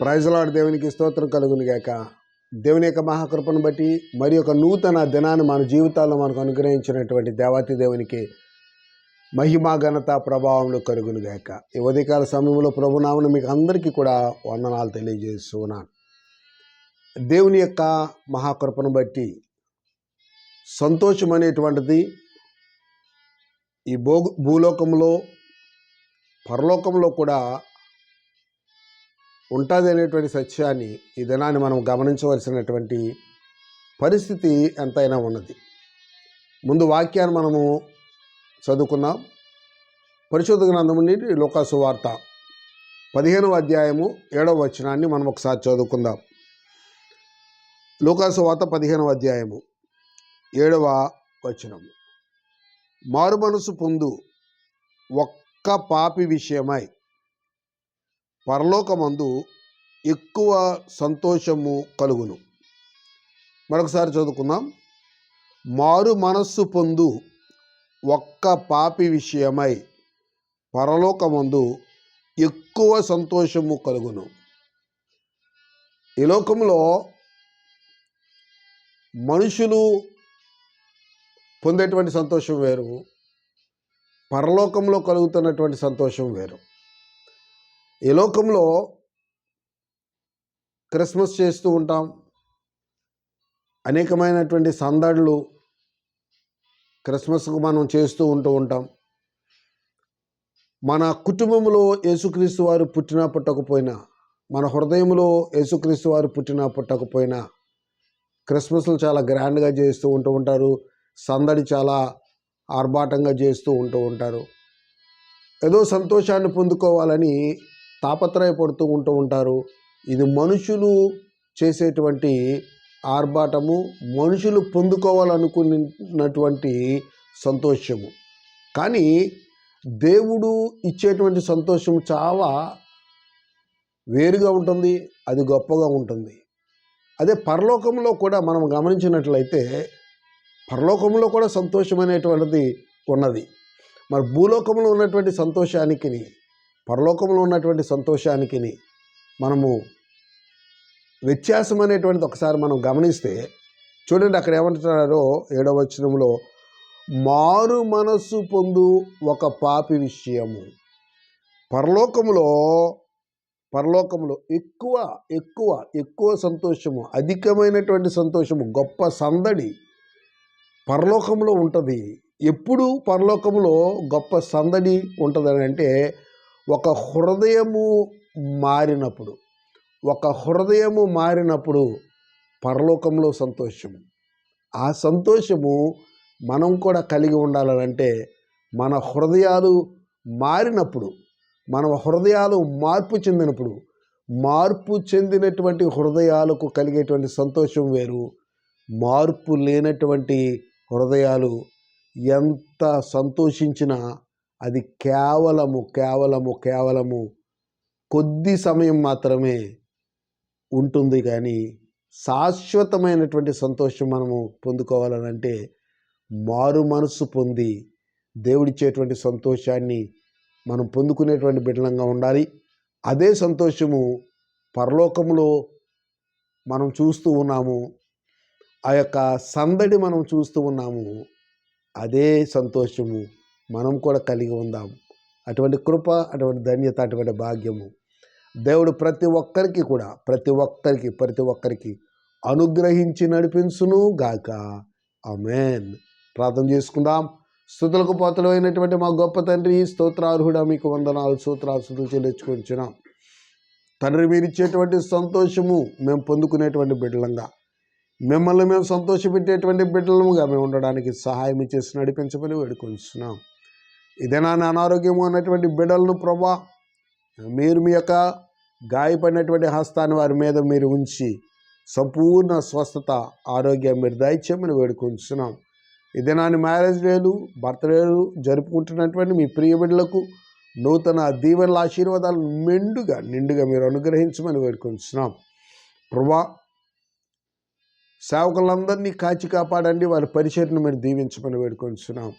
ప్రైజలాడు దేవునికి స్తోత్రం కలుగును గాక. దేవుని యొక్క మహాకృపను బట్టి మరి ఒక నూతన దినాన్ని మన జీవితాల్లో మనకు అనుగ్రహించినటువంటి దేవాతి దేవునికి మహిమా ఘనత ప్రభావంలో కలుగును గాక. ఈ ఉదయకాల సమయంలో ప్రభునామను మీకు అందరికీ కూడా వందనాలు తెలియజేస్తున్నాను. దేవుని యొక్క మహాకృపను బట్టి సంతోషం అనేటువంటిది ఈ భూ భూలోకంలో పరలోకంలో కూడా ఉంటుంది అనేటువంటి సత్యాన్ని ఈ దినాన్ని మనం గమనించవలసినటువంటి పరిస్థితి ఎంతైనా ఉన్నది. ముందు వాక్యాన్ని మనము చదువుకున్నాం పరిశోధ గ్రంథం నుండి లోకాసు వార్త పదిహేనవ అధ్యాయము ఏడవ వచనాన్ని మనం ఒకసారి చదువుకుందాం. లోకాసు వార్త పదిహేనవ అధ్యాయము ఏడవ వచనము. మారు మనసు పొందు ఒక్క పాపి విషయమై పరలోకమందు ఎక్కువ సంతోషము కలుగును. మరొకసారి చదువుకుందాం. మారు మనస్సు పొందు ఒక్క పాపి విషయమై పరలోకమందు ఎక్కువ సంతోషము కలుగును. ఈ లోకంలో మనుషులు పొందేటువంటి సంతోషం వేరు పరలోకంలో కలుగుతున్నటువంటి సంతోషం వేరు. ఈ లోకంలో క్రిస్మస్ చేస్తూ ఉంటాం. అనేకమైనటువంటి సందడులు క్రిస్మస్కు మనం చేస్తూ ఉంటూ ఉంటాం. మన కుటుంబంలో యేసుక్రీస్తు వారు పుట్టినా పుట్టకపోయినా మన హృదయంలో యేసుక్రీస్తు వారు పుట్టినా పుట్టకపోయినా క్రిస్మస్లు చాలా గ్రాండ్గా చేస్తూ ఉంటూ ఉంటారు. సందడి చాలా ఆర్భాటంగా చేస్తూ ఉంటూ ఉంటారు. ఏదో సంతోషాన్ని పొందుకోవాలని తాపత్రయపడుతూ ఉంటూ ఉంటారు. ఇది మనుషులు చేసేటువంటి ఆర్భాటము మనుషులు పొందుకోవాలనుకున్నటువంటి సంతోషము. కానీ దేవుడు ఇచ్చేటువంటి సంతోషం చాలా వేరుగా ఉంటుంది అది గొప్పగా ఉంటుంది. అదే పరలోకంలో కూడా మనం గమనించినట్లయితే పరలోకంలో కూడా సంతోషం అనేటువంటిది ఉన్నది. మరి భూలోకంలో ఉన్నటువంటి సంతోషానికి పరలోకంలో ఉన్నటువంటి సంతోషానికి మనము వ్యత్యాసం అనేటువంటిది ఒకసారి మనం గమనిస్తే చూడండి అక్కడ ఏమంటున్నారో ఏడవ వచనంలో మారు మనస్సు పొందు ఒక పాపి విషయము. పరలోకములో పరలోకంలో ఎక్కువ ఎక్కువ ఎక్కువ సంతోషము అధికమైనటువంటి సంతోషము గొప్ప సందడి పరలోకంలో ఉంటుంది. ఎప్పుడు పరలోకంలో గొప్ప సందడి ఉంటుందని అంటే ఒక హృదయము మారినప్పుడు ఒక హృదయము మారినప్పుడు పరలోకంలో సంతోషము. ఆ సంతోషము మనం కూడా కలిగి ఉండాలనంటే మన హృదయాలు మారినప్పుడు మన హృదయాలు మార్పు చెందినప్పుడు మార్పు చెందినటువంటి హృదయాలకు కలిగేటువంటి సంతోషం వేరు. మార్పు లేనటువంటి హృదయాలు ఎంత సంతోషించినా అది కేవలము కేవలము కేవలము కొద్ది సమయం మాత్రమే ఉంటుంది కానీ శాశ్వతమైనటువంటి సంతోషం మనము పొందుకోవాలనంటే మారు మనసు పొంది దేవుడిచ్చేటువంటి సంతోషాన్ని మనం పొందుకునేటువంటి బిడ్డలంగా ఉండాలి. అదే సంతోషము పరలోకంలో మనం చూస్తూ ఉన్నాము ఆ యొక్క సందడి మనం చూస్తూ ఉన్నాము అదే సంతోషము మనం కూడా కలిగి ఉందాం. అటువంటి కృప అటువంటి ధన్యత అటువంటి భాగ్యము దేవుడు ప్రతి ఒక్కరికి కూడా ప్రతి ఒక్కరికి ప్రతి ఒక్కరికి అనుగ్రహించి నడిపించును గాక. అమెన్ ప్రార్థన చేసుకుందాం. స్థుతులకు పోతలు అయినటువంటి మా గొప్ప తండ్రి స్తోత్రార్హుడా మీకు వందనాలు సూత్రాలు స్థుతులు చెల్లించుకుంటున్నాం తండ్రి మీరు ఇచ్చేటువంటి సంతోషము మేము పొందుకునేటువంటి బిడ్డలంగా మిమ్మల్ని మేము సంతోషపెట్టేటువంటి బిడ్డలముగా మేము ఉండడానికి సహాయం చేసి నడిపించమని వేడుకొంచున్నాం ఇదేనా నా అనారోగ్యము అన్నటువంటి బిడలను ప్రభా మీరు మీ యొక్క గాయపడినటువంటి హస్తాన్ని వారి మీద మీరు ఉంచి సంపూర్ణ స్వస్థత ఆరోగ్యం మీరు దయచేయమని వేడుకుంటున్నాం ఇదేనాని మ్యారేజ్ డేలు బర్త్డేలు జరుపుకుంటున్నటువంటి మీ ప్రియ బిడ్డలకు నూతన దీవెనల ఆశీర్వాదాలు మెండుగా నిండుగా మీరు అనుగ్రహించమని వేడుకుంటున్నాం ప్రభా సేవకులందరినీ కాచి కాపాడండి వారి పరిచయను మీరు దీవించమని వేడుకొంచున్నాం.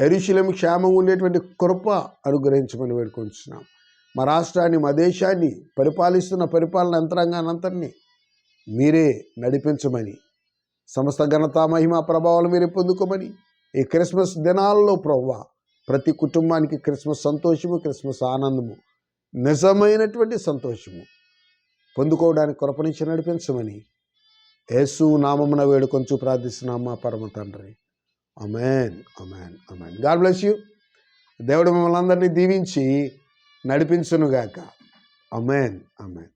ఎరుశలేం క్షేమం ఉండేటువంటి కృప అనుగ్రహించమని వేడుకొంచున్నాం. మా రాష్ట్రాన్ని మా దేశాన్ని పరిపాలిస్తున్న పరిపాలన యంత్రాంగాన్ని మీరే నడిపించమని సమస్త ఘనత మహిమ ప్రభావాలు మీరే పొందుకోమని ఈ క్రిస్మస్ దినాల్లో ప్రవ్వ ప్రతి కుటుంబానికి క్రిస్మస్ సంతోషము క్రిస్మస్ ఆనందము నిజమైనటువంటి సంతోషము పొందుకోవడానికి కృపణించి నడిపించమని యేసు నామమున వేడుకొంచు ప్రార్థిస్తున్నాం మా పరమ తండ్రి. Amen amen amen God bless you. దేవుడు మమ్మల్ని అందరినీ దీవించి నడిపించునుగాక. Amen amen